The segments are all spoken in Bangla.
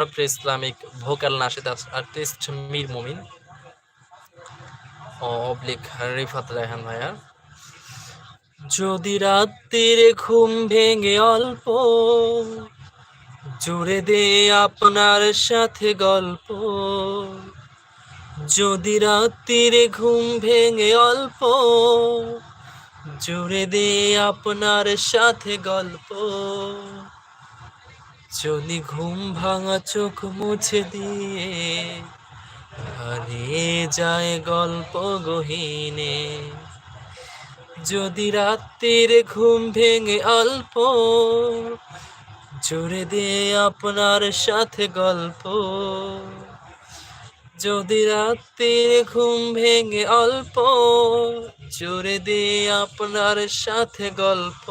ইসলামিক ভোকাল নাশিদ আর্টিস্ট মীর মুমিন অবলিক রিফাত রায়হান ভাইয়া। যদি রাত্রির ঘুম ভেঙে অল্প, জুড়ে দে আপনার সাথে গল্প। যদি রাত্রির ঘুম ভেঙে অল্প, জুড়ে দে আপনার সাথে গল্প। যদি ঘুম ভাঙা চোখ মুছে দিয়ে হারিয়ে যায় গল্প গহীনে। যদি রাত্রির ঘুম ভেঙে অল্প, জুড়ে দে আপনার সাথে গল্প। যদি রাত্রির ঘুম ভেঙে অল্প, জুড়ে দে আপনার সাথে গল্প।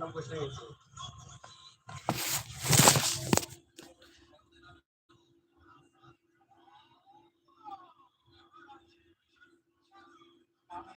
não gostei.